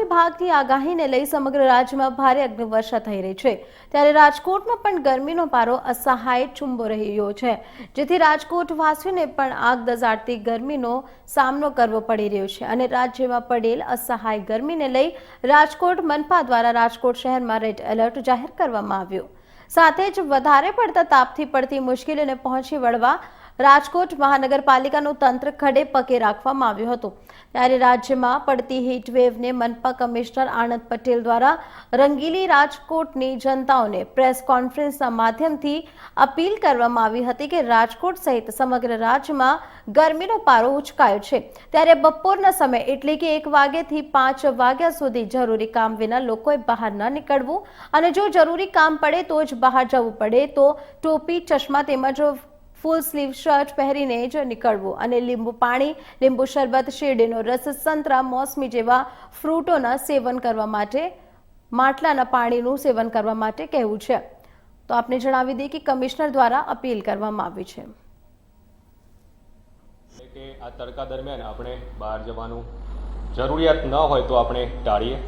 વિભાગની આગાહીને લઈ સમગ્ર રાજ્યમાં ભારે અગ્નિવર્ષા થઈ રહી છે. ત્યારે રાજકોટમાં પણ ગરમીનો પારો અસહાય ચુંબો રહ્યો છે. જેથી રાજકોટ વાસીઓને પણ આગ દઝાડતી ગરમીનો સામનો કરવો પડી રહ્યો છે અને રાજ્યમાં પડેલ અસહાય ગરમીને લઈ રાજકોટ મનપા દ્વારા રાજકોટ શહેરમાં રેડ એલર્ટ જાહેર કરવામાં આવ્યું. સાથે જ વધારે પડતા તાપથી પડતી મુશ્કેલીને પહોંચી વળવા રાજકોટ મહાનગરપાલિકાનું તંત્ર ખડે પગે રાખવામાં આવ્યું હતું. ત્યારે રાજ્યમાં પડતી હીટવેવને મનપા કમિશનર આનંદ પટેલ દ્વારા રંગીલી રાજકોટની જનતાઓને પ્રેસ કોન્ફરન્સના માધ્યમથી અપીલ કરવામાં આવી હતી કે રાજકોટ સહિત સમગ્ર રાજ્યમાં ગરમીનો પારો ઉચકાયો છે. ત્યારે બપોરના સમય એટલે કે એક વાગ્યાથી પાંચ વાગ્યા સુધી જરૂરી કામ વિના લોકોએ બહાર ન નીકળવું અને જો જરૂરી કામ પડે તો જ બહાર જવું પડે તો ટોપી, ચશ્મા તેમજ ફૂલ સ્લીવ શર્ટ પહેરીને જ નીકળવું અને લીંબુ પાણી, લીંબુ શરબત, શેરડીનો રસ, સંતરા, મોસમી જેવા ફ્રૂટોના સેવન કરવા માટે, માટલાના પાણીનું સેવન કરવા માટે કહેવું છે. તો આપને જણાવી દઈએ કે કમિશનર દ્વારા અપીલ કરવામાં આવી છે. કે આ તડકા દરમિયાન આપણે બહાર જવાનું જરૂરિયાત ન હોય તો આપણે ટાળીએ.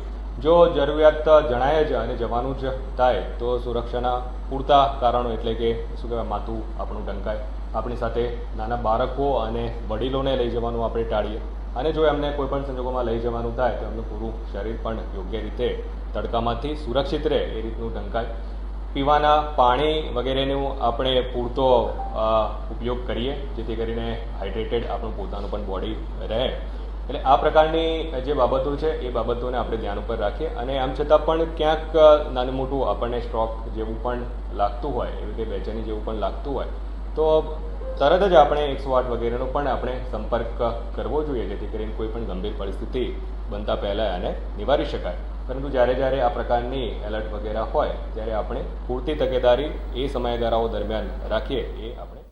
જો જરૂરિયાત જણાય જ અને જવાનું જ થાય, તો સુરક્ષાના પૂરતા કારણો એટલે કે શું કહેવાય, માથું આપણું ઢંકાય. આપણી સાથે નાના બાળકો અને વડીલોને લઈ જવાનું આપણે ટાળીએ. અને જો એમને કોઈપણ સંજોગોમાં લઈ જવાનું થાય, તો એમનું પૂરું શરીર પણ યોગ્ય રીતે તડકામાંથી સુરક્ષિત રહે, એ રીતનું ઢંકાય. પીવાના પાણી વગેરેનું આપણે પૂરતો ઉપયોગ કરીએ, જેથી કરીને હાઇડ્રેટેડ આપણું પોતાનું પણ બોડી રહે. એટલે આ પ્રકારની જે બાબતો છે, એ બાબતોને આપણે ધ્યાન ઉપર રાખીએ અને આમ છતાં પણ ક્યાંક નાનું મોટું આપણને સ્ટ્રોક જેવું પણ લાગતું હોય, એવી રીતે બેચેની જેવું પણ લાગતું હોય, તો તરત જ આપણે એકસો આઠ વગેરેનો પણ આપણે સંપર્ક કરવો જોઈએ, જેથી કરીને કોઈ પણ ગંભીર પરિસ્થિતિ બનતા પહેલાં આને નિવારી શકાય. પરંતુ જ્યારે જ્યારે આ પ્રકારની એલર્ટ વગેરે હોય, ત્યારે આપણે પૂરતી તકેદારી એ સમયગાળાઓ દરમિયાન રાખીએ, એ આપણે